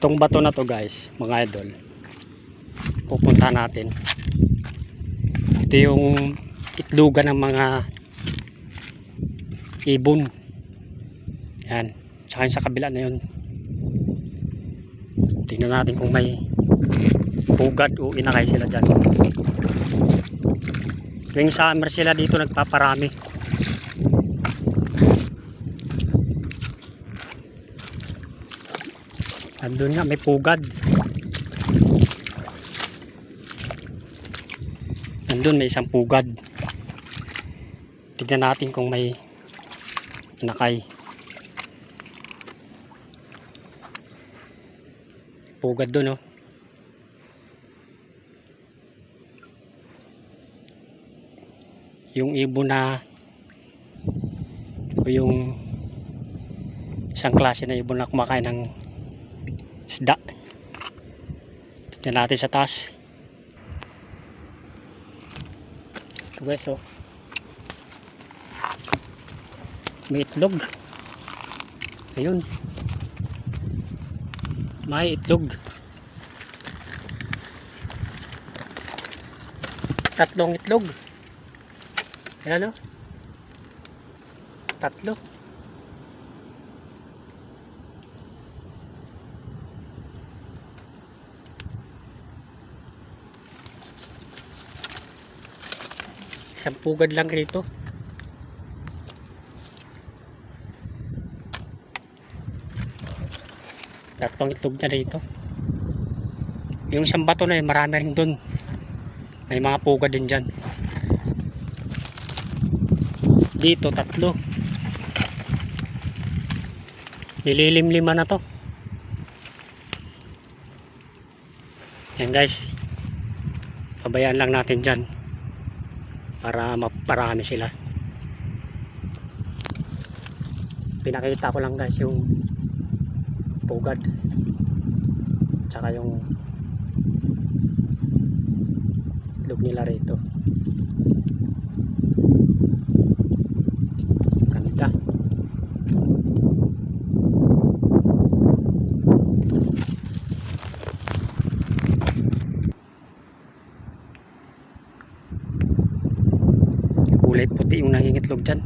Itong bato na to guys, mga idol. Pupunta natin. Ito yung itlugan ng mga ibon. Yan. Tsaka sa kabila na yun. Tingnan natin kung may pugad o inakay sila dyan. Tuwing summer sila dito nagpaparami. Andun nga, may pugad. Andun may isang pugad. Tignan natin kung may nakay. Pugad dun, oh. Yung ibon na o yung isang klase na ibon na kumakain ng isda. Tignan natin sa taas. Ito guys, oh. May itlog. Ayun. May itlog. Tatlong itlog. Ayan, oh. Tatlo. Isang pugad lang rito. Tatlong itlog na rito. Yung isang bato na yun, marami rin dun. May mga pugad din dyan. Dito, tatlo. Nililim-lima na to. Yan guys. Pabayaan lang natin dyan para maparami sila. Pinakita ko lang guys yung pugad tsaka yung lug nila rito kulay puti yung nangingitlog dyan